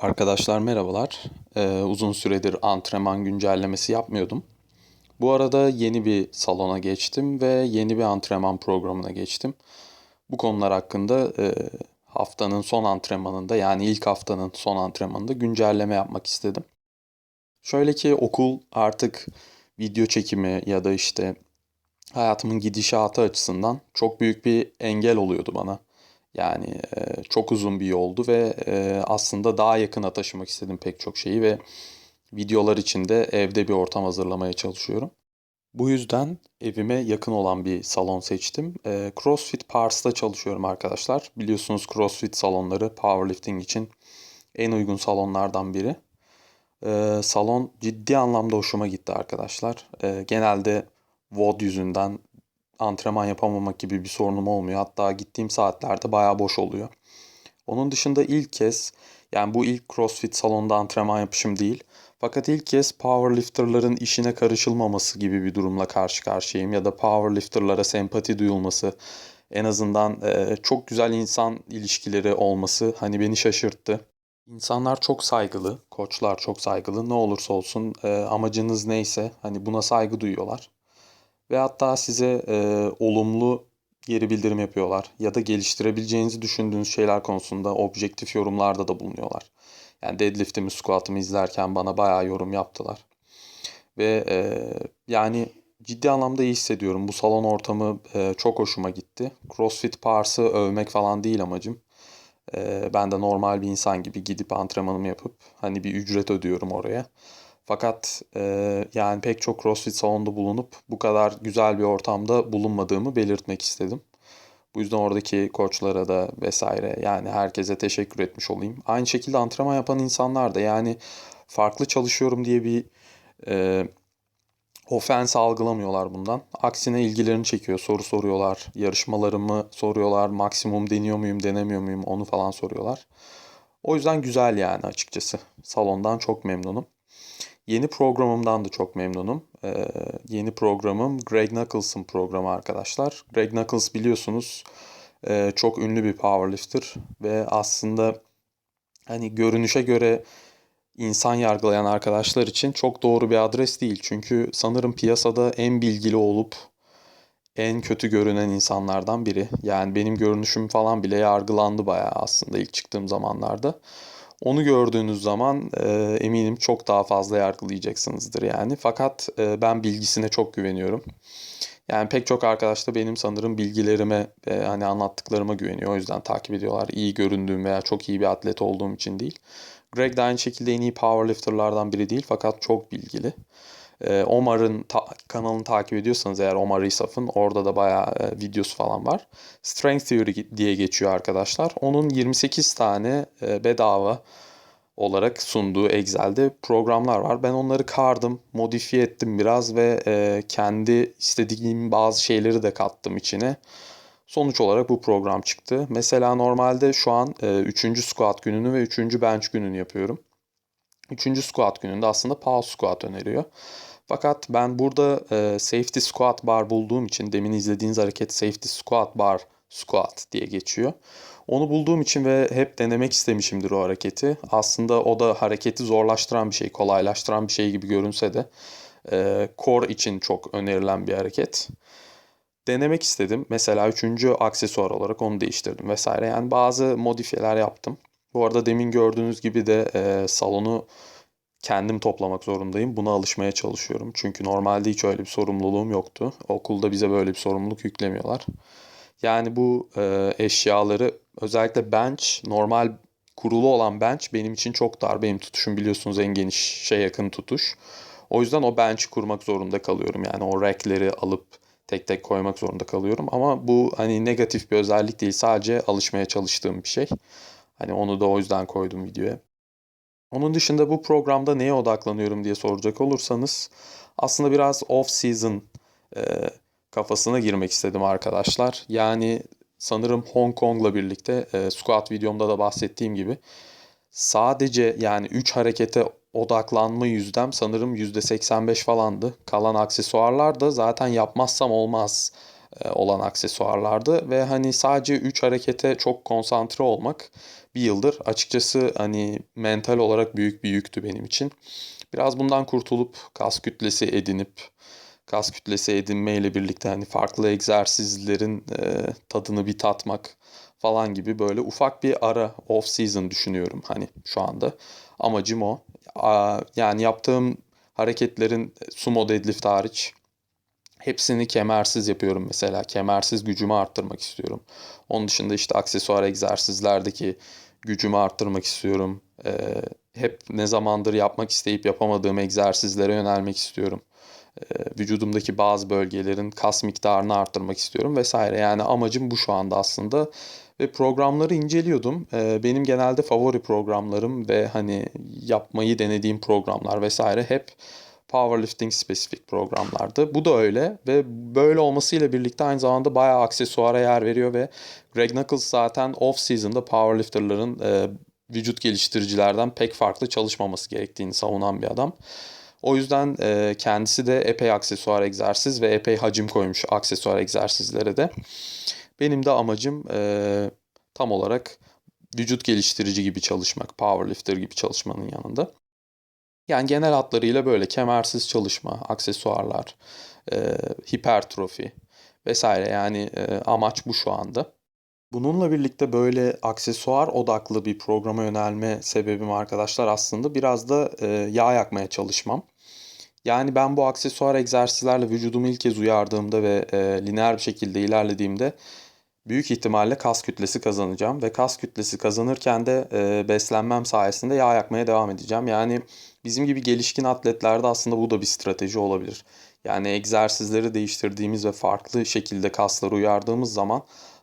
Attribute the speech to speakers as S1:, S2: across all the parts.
S1: Arkadaşlar merhabalar. Ee, uzun süredir antrenman güncellemesi yapmıyordum. Bu arada yeni bir salona geçtim ve yeni bir antrenman programına geçtim. Bu konular hakkında e, haftanın son antrenmanında yani ilk haftanın son antrenmanında güncelleme yapmak istedim. Şöyle ki okul artık video çekimi ya da işte hayatımın gidişatı açısından çok büyük bir engel oluyordu bana. Yani e, çok uzun bir yoldu ve e, aslında daha yakına taşımak istedim pek çok şeyi ve videolar için de evde bir ortam hazırlamaya çalışıyorum. Bu yüzden evime yakın olan bir salon seçtim. E, CrossFit Pars'ta çalışıyorum arkadaşlar. Biliyorsunuz CrossFit salonları powerlifting için en uygun salonlardan biri. E, salon ciddi anlamda hoşuma gitti arkadaşlar. E, genelde WOD yüzünden antrenman yapamamak gibi bir sorunum olmuyor. Hatta gittiğim saatlerde bayağı boş oluyor. Onun dışında ilk kez yani bu ilk CrossFit salonunda antrenman yapışım değil. Fakat ilk kez powerlifterların işine karışılmaması gibi bir durumla karşı karşıyayım. Ya da powerlifterlara sempati duyulması. En azından e, çok güzel insan ilişkileri olması hani beni şaşırttı. İnsanlar çok saygılı, koçlar çok saygılı. Ne olursa olsun e, amacınız neyse hani buna saygı duyuyorlar. Ve hatta size e, olumlu geri bildirim yapıyorlar. Ya da geliştirebileceğinizi düşündüğünüz şeyler konusunda objektif yorumlarda da bulunuyorlar. Yani deadlift'imi, squat'ımı izlerken bana bayağı yorum yaptılar. Ve e, yani ciddi anlamda iyi hissediyorum. Bu salon ortamı e, çok hoşuma gitti. CrossFit Pars'ı övmek falan değil amacım. E, ben de normal bir insan gibi gidip antrenmanımı yapıp hani bir ücret ödüyorum oraya. Fakat e, yani pek çok CrossFit salonunda bulunup bu kadar güzel bir ortamda bulunmadığımı belirtmek istedim. Bu yüzden oradaki koçlara da vesaire yani herkese teşekkür etmiş olayım. Aynı şekilde antrenman yapan insanlar da yani farklı çalışıyorum diye bir e, ofens algılamıyorlar bundan. Aksine ilgilerini çekiyor, soru soruyorlar, yarışmalarımı soruyorlar, maksimum deniyor muyum, denemiyor muyum onu falan soruyorlar. O yüzden güzel yani açıkçası. Salondan çok memnunum. Yeni programımdan da çok memnunum. Ee, yeni programım Greg Knuckles'ın programı arkadaşlar. Greg Knuckles biliyorsunuz e, çok ünlü bir powerlifter ve aslında hani görünüşe göre insan yargılayan arkadaşlar için çok doğru bir adres değil. Çünkü sanırım piyasada en bilgili olup en kötü görünen insanlardan biri. Yani benim görünüşüm falan bile yargılandı bayağı aslında ilk çıktığım zamanlarda. Onu gördüğünüz zaman e, eminim çok daha fazla yargılayacaksınızdır yani. Fakat e, ben bilgisine çok güveniyorum. Yani pek çok arkadaş da benim sanırım bilgilerime ve hani anlattıklarıma güveniyor. O yüzden takip ediyorlar. İyi göründüğüm veya çok iyi bir atlet olduğum için değil. Greg de aynı şekilde en iyi powerlifterlardan biri değil fakat çok bilgili. E, Omar'ın ta- kanalını takip ediyorsanız eğer Omar Isaf'ın orada da bayağı e, videosu falan var. Strength Theory diye geçiyor arkadaşlar. Onun 28 tane e, bedava olarak sunduğu Excel'de programlar var. Ben onları kardım, modifiye ettim biraz ve e, kendi istediğim bazı şeyleri de kattım içine. Sonuç olarak bu program çıktı. Mesela normalde şu an 3. E, squat gününü ve 3. bench gününü yapıyorum. 3. squat gününde aslında pause squat öneriyor. Fakat ben burada e, safety squat bar bulduğum için demin izlediğiniz hareket safety squat bar squat diye geçiyor. Onu bulduğum için ve hep denemek istemişimdir o hareketi. Aslında o da hareketi zorlaştıran bir şey, kolaylaştıran bir şey gibi görünse de e, core için çok önerilen bir hareket. Denemek istedim. Mesela üçüncü aksesuar olarak onu değiştirdim vesaire. Yani bazı modifiyeler yaptım. Bu arada demin gördüğünüz gibi de e, salonu kendim toplamak zorundayım. Buna alışmaya çalışıyorum. Çünkü normalde hiç öyle bir sorumluluğum yoktu. Okulda bize böyle bir sorumluluk yüklemiyorlar. Yani bu e, eşyaları özellikle bench, normal kurulu olan bench benim için çok dar. Benim tutuşum biliyorsunuz en geniş şey yakın tutuş. O yüzden o bench kurmak zorunda kalıyorum. Yani o rackleri alıp tek tek koymak zorunda kalıyorum. Ama bu hani negatif bir özellik değil. Sadece alışmaya çalıştığım bir şey. Hani onu da o yüzden koydum videoya. Onun dışında bu programda neye odaklanıyorum diye soracak olursanız aslında biraz off season e, kafasına girmek istedim arkadaşlar. Yani sanırım Hong Kong'la birlikte e, squat videomda da bahsettiğim gibi sadece yani 3 harekete odaklanma yüzdem sanırım %85 falandı. Kalan aksesuarlar da zaten yapmazsam olmaz e, olan aksesuarlardı ve hani sadece 3 harekete çok konsantre olmak bir yıldır açıkçası hani mental olarak büyük bir yüktü benim için. Biraz bundan kurtulup kas kütlesi edinip kas kütlesi edinmeyle birlikte hani farklı egzersizlerin e, tadını bir tatmak falan gibi böyle ufak bir ara off season düşünüyorum hani şu anda. Amacım o. Yani yaptığım hareketlerin sumo deadlift hariç hepsini kemersiz yapıyorum mesela. Kemersiz gücümü arttırmak istiyorum. Onun dışında işte aksesuar egzersizlerdeki gücümü arttırmak istiyorum. Ee, hep ne zamandır yapmak isteyip yapamadığım egzersizlere yönelmek istiyorum. Ee, vücudumdaki bazı bölgelerin kas miktarını arttırmak istiyorum vesaire. Yani amacım bu şu anda aslında. Ve programları inceliyordum. Ee, benim genelde favori programlarım ve hani yapmayı denediğim programlar vesaire hep powerlifting spesifik programlardı. Bu da öyle ve böyle olmasıyla birlikte aynı zamanda bayağı aksesuara yer veriyor ve Greg Knuckles zaten off season'da powerlifterların e, vücut geliştiricilerden pek farklı çalışmaması gerektiğini savunan bir adam. O yüzden e, kendisi de epey aksesuar egzersiz ve epey hacim koymuş aksesuar egzersizlere de. Benim de amacım e, tam olarak vücut geliştirici gibi çalışmak, powerlifter gibi çalışmanın yanında. Yani genel hatlarıyla böyle kemersiz çalışma, aksesuarlar, e, hipertrofi vesaire yani e, amaç bu şu anda. Bununla birlikte böyle aksesuar odaklı bir programa yönelme sebebim arkadaşlar aslında biraz da e, yağ yakmaya çalışmam. Yani ben bu aksesuar egzersizlerle vücudumu ilk kez uyardığımda ve e, lineer bir şekilde ilerlediğimde büyük ihtimalle kas kütlesi kazanacağım ve kas kütlesi kazanırken de e, beslenmem sayesinde yağ yakmaya devam edeceğim. Yani bizim gibi gelişkin atletlerde aslında bu da bir strateji olabilir. Yani egzersizleri değiştirdiğimiz ve farklı şekilde kasları uyardığımız zaman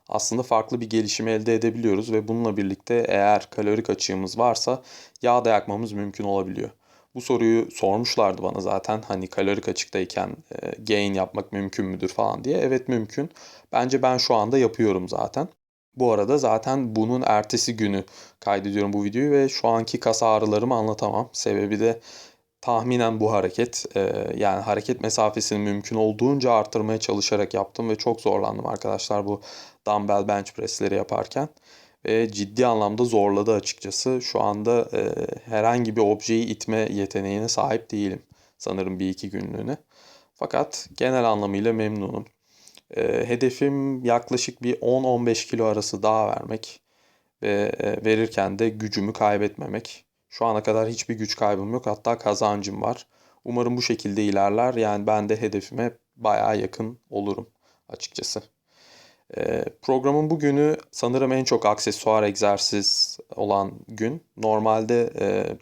S1: aslında farklı bir gelişim elde edebiliyoruz ve bununla birlikte eğer kalorik açığımız varsa yağ da yakmamız mümkün olabiliyor. Bu soruyu sormuşlardı bana zaten hani kalorik açıktayken e, gain yapmak mümkün müdür falan diye. Evet mümkün. Bence ben şu anda yapıyorum zaten. Bu arada zaten bunun ertesi günü kaydediyorum bu videoyu ve şu anki kas ağrılarımı anlatamam. Sebebi de tahminen bu hareket. Ee, yani hareket mesafesini mümkün olduğunca arttırmaya çalışarak yaptım ve çok zorlandım arkadaşlar bu dumbbell bench pressleri yaparken. Ve ciddi anlamda zorladı açıkçası. Şu anda e, herhangi bir objeyi itme yeteneğine sahip değilim. Sanırım bir iki günlüğüne. Fakat genel anlamıyla memnunum. E, hedefim yaklaşık bir 10-15 kilo arası daha vermek ve e, verirken de gücümü kaybetmemek. Şu ana kadar hiçbir güç kaybım yok hatta kazancım var. Umarım bu şekilde ilerler yani ben de hedefime bayağı yakın olurum açıkçası. E, programın bugünü sanırım en çok aksesuar egzersiz olan gün. Normalde e,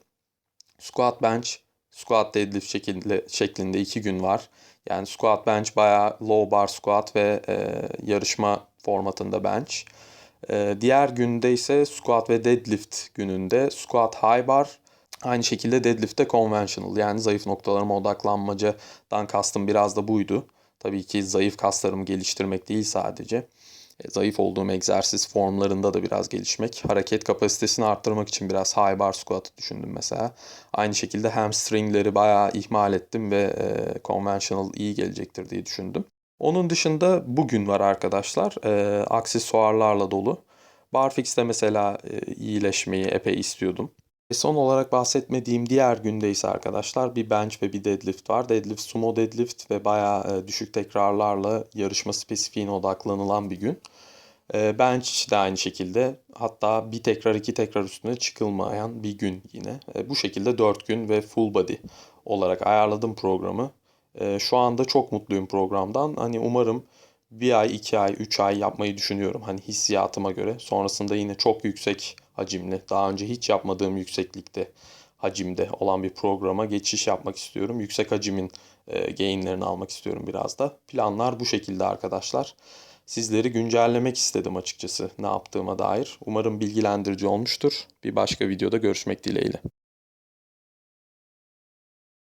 S1: squat bench, squat deadlift şekilde, şeklinde iki gün var. Yani squat bench bayağı low bar squat ve e, yarışma formatında bench. E, diğer günde ise squat ve deadlift gününde squat high bar aynı şekilde deadlift de conventional yani zayıf noktalarıma odaklanmacadan kastım biraz da buydu. Tabii ki zayıf kaslarımı geliştirmek değil sadece. E, zayıf olduğum egzersiz formlarında da biraz gelişmek. Hareket kapasitesini arttırmak için biraz high bar squat düşündüm mesela. Aynı şekilde hamstringleri bayağı ihmal ettim ve e, conventional iyi gelecektir diye düşündüm. Onun dışında bugün var arkadaşlar. E, aksesuarlarla dolu. Barfix'te mesela e, iyileşmeyi epey istiyordum. Ve son olarak bahsetmediğim diğer günde ise arkadaşlar bir bench ve bir deadlift var. Deadlift sumo deadlift ve bayağı e, düşük tekrarlarla yarışma spesifiğine odaklanılan bir gün. E, bench de aynı şekilde hatta bir tekrar iki tekrar üstüne çıkılmayan bir gün yine. E, bu şekilde 4 gün ve full body olarak ayarladım programı. Şu anda çok mutluyum programdan. Hani umarım bir ay, iki ay, üç ay yapmayı düşünüyorum. Hani hissiyatıma göre. Sonrasında yine çok yüksek hacimli, daha önce hiç yapmadığım yükseklikte hacimde olan bir programa geçiş yapmak istiyorum. Yüksek hacimin e, gainlerini almak istiyorum biraz da. Planlar bu şekilde arkadaşlar. Sizleri güncellemek istedim açıkçası ne yaptığıma dair. Umarım bilgilendirici olmuştur. Bir başka videoda görüşmek dileğiyle.